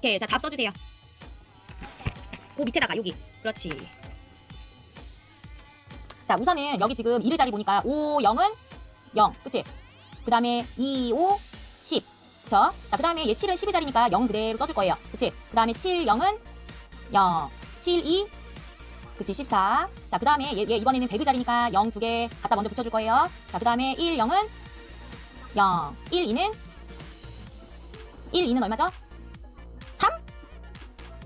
오케이. 자, 답 써주세요. 그 밑에다가 여기. 그렇지. 자, 우선은 여기 지금 1의 자리 보니까 5, 0은 0. 그치? 그 다음에 2, 5, 10. 그쵸? 자, 그 다음에 얘 7은 10의 자리니까 0은 그대로 써줄 거예요. 그치? 그 다음에 7, 0은 0. 7, 2. 그치? 14. 자, 그 다음에 얘, 얘 이번에는 100의 자리니까 0 두 개 갖다 먼저 붙여줄 거예요. 자, 그 다음에 1, 0은 0. 1, 2는 1, 2는 얼마죠?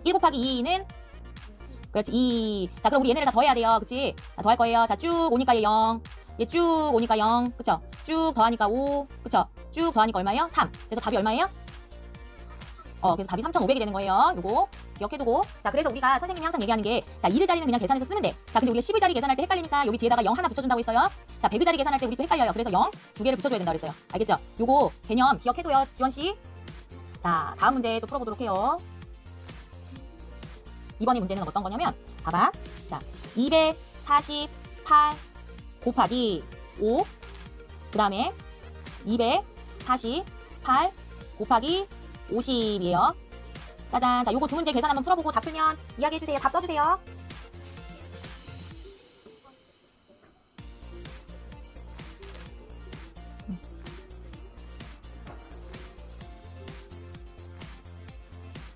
3? 1 곱하기 2는 그렇지 2. 자 그럼 우리 얘네를 다 더해야 돼요. 그치? 다 더할 거예요. 자 쭉 오니까 얘 0. 얘 쭉 오니까 0. 그쵸? 쭉 더하니까 5. 그쵸? 쭉 더하니까 얼마예요? 3. 그래서 답이 얼마예요? 어 그래서 답이 3,500이 되는 거예요. 요거 기억해두고. 자 그래서 우리가 선생님이 항상 얘기하는 게자 1의 자리는 그냥 계산해서 쓰면 돼. 자 근데 우리가 10의 자리 계산할 때 헷갈리니까 여기 뒤에다가 0 하나 붙여준다고 했어요. 자 100의 자리 계산할 때 우리 또 헷갈려요. 그래서 0 두 개를 붙여줘야 된다 그랬어요. 알겠죠? 요거 개념 기억해둬요. 지원 씨. 자, 다음 문제 또 풀어보도록 해요. 이번에 문제는 어떤 거냐면, 봐봐. 자, 248 곱하기 5. 그 다음에 248 곱하기 50이에요. 짜잔. 자, 요거 두 문제 계산 한번 풀어보고 답 풀면 이야기해주세요. 답 써주세요.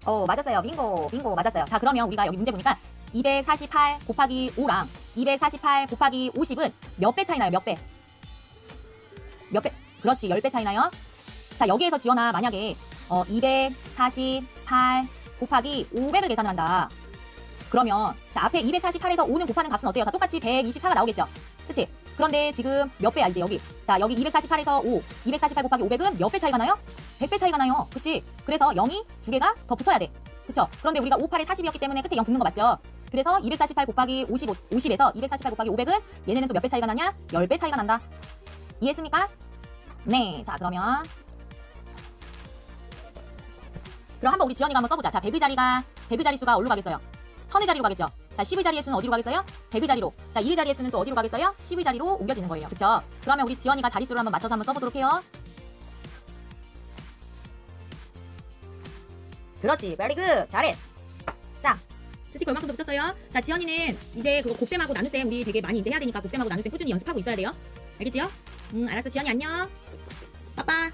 어, 맞았어요. 빙고, 빙고, 맞았어요. 자, 그러면 우리가 여기 문제 보니까 248 곱하기 5랑 248 곱하기 50은 몇 배 차이 나요? 몇 배? 몇 배? 그렇지, 10배 차이 나요. 자, 여기에서 지원아, 만약에 어, 248 곱하기 500을 계산을 한다. 그러면 자, 앞에 248에서 5는 곱하는 값은 어때요? 다 똑같이 124가 나오겠죠? 그치? 그런데 지금 몇 배야, 이제 여기. 자, 여기 248에서 5, 248 곱하기 500은 몇 배 차이가 나요? 100배 차이가 나요. 그치? 그래서 0이 두 개가 더 붙어야 돼. 그쵸? 그런데 우리가 58에 40이었기 때문에 끝에 0 붙는 거 맞죠? 그래서 248 곱하기 55, 50에서 248 곱하기 500은 얘네는 또 몇 배 차이가 나냐? 10배 차이가 난다. 이해했습니까? 네. 자, 그러면. 그럼 한번 우리 지연이가 한번 써보자. 자, 100의 자리가, 100의 자릿수가 어디로 가겠어요? 1000의 자리로 가겠죠? 자, 10의 자리의 수는 어디로 가겠어요? 100의 자리로. 자, 2의 자리의 수는 또 어디로 가겠어요? 10의 자리로 옮겨지는 거예요. 그쵸? 그러면 우리 지연이가 자릿수를 한번 맞춰서 한번 써보도록 해요. 그렇지. very good. 잘했어. 자, 스티커 얼마큼 더 붙였어요? 자, 지연이는 이제 그거 곱셈하고 나눗셈 우리 되게 많이 이제 해야 되니까 곱셈하고 나눗셈 꾸준히 연습하고 있어야 돼요. 알겠지요? 음, 알았어. 지연이 안녕. 빠빠.